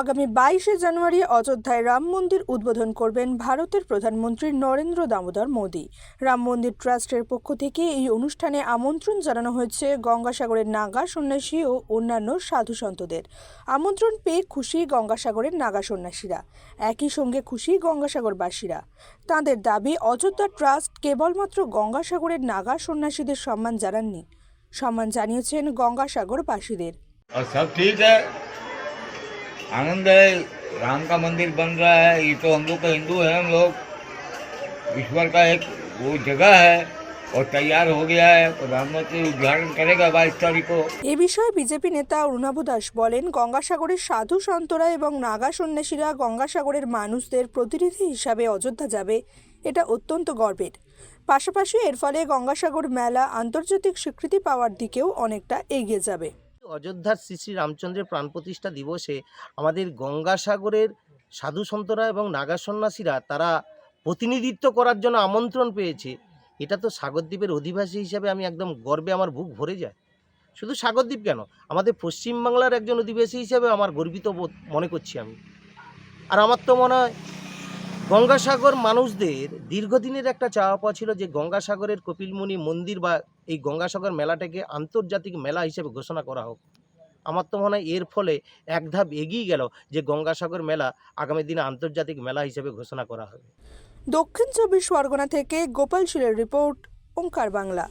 আগামী বাইশে জানুয়ারি অযোধ্যায় রাম মন্দির উদ্বোধন করবেন ভারতের প্রধানমন্ত্রী নরেন্দ্র দামোদর মোদী। রাম মন্দির ট্রাস্টের পক্ষ থেকে এই অনুষ্ঠানে আমন্ত্রণ জানানো হয়েছে গঙ্গাসাগরের নাগা সন্ন্যাসী ও অন্যান্য সাধু সন্তদের। আমন্ত্রণ পেয়ে খুশি গঙ্গাসাগরের নাগা সন্ন্যাসীরা। একই সঙ্গে খুশি গঙ্গাসাগরবাসীরা। তাঁদের দাবি, অযোধ্যা ট্রাস্ট কেবলমাত্র গঙ্গাসাগরের নাগা সন্ন্যাসীদের সম্মান জানাননি। সম্মান জানিয়েছেন গঙ্গাসাগরবাসীদের। आनंद है राम का मंदिर बन रहा है ये तो हम लोग का हिंदू है हम लोग ईश्वर का एक वो जगह है और तैयार हो गया है प्रधानमंत्री उद्घाटन करेगा बाईस तारीख को এ বিষয়ে বিজেপি নেতা অরুণাভ দাস বলেন গঙ্গাসাগরের সাধু সন্তরা এবং নাগা সন্ন্যাসীরা গঙ্গাসাগরের মানুষদের প্রতিনিধি হিসাবে অযোধ্যা যাবে এটা অত্যন্ত গর্বের পাশাপাশি এর ফলে গঙ্গাসাগর মেলা আন্তর্জাতিক স্বীকৃতি পাওয়ার দিকেও অনেকটা এগিয়ে যাবে অযোধ্যার শ্রী শ্রী রামচন্দ্রের প্রাণ প্রতিষ্ঠা দিবসে আমাদের গঙ্গাসাগরের সাধু সন্তরা এবং নাগা সন্ন্যাসীরা তারা প্রতিনিধিত্ব করার জন্য আমন্ত্রণ পেয়েছে। এটা তো সাগরদ্বীপের অধিবাসী হিসাবে আমি একদম গর্বে আমার বুক ভরে যায়। শুধু সাগরদ্বীপ কেন? আমাদের পশ্চিমবাংলার একজন অধিবাসী হিসাবে আমার গর্বিত বোধ মনে করছি আমি। আর আমার তো মনে হয় গঙ্গাসাগর মানুষদের দীর্ঘদিনের একটা চাওয়া পাওয়া ছিল যে গঙ্গাসাগরের কপিলমুনি মন্দির বা এই গঙ্গাসাগর মেলাটাকে আন্তর্জাতিক মেলা হিসেবে ঘোষণা করা হোক। আমার তো মনে হয় এর ফলে এক ধাপ এগিয়ে গেল যে গঙ্গাসাগর মেলা আগামী দিনে আন্তর্জাতিক মেলা হিসেবে ঘোষণা করা হবে। দক্ষিণ চব্বিশ পরগনা থেকে গোপাল শিলের রিপোর্ট, ওঙ্কার বাংলা।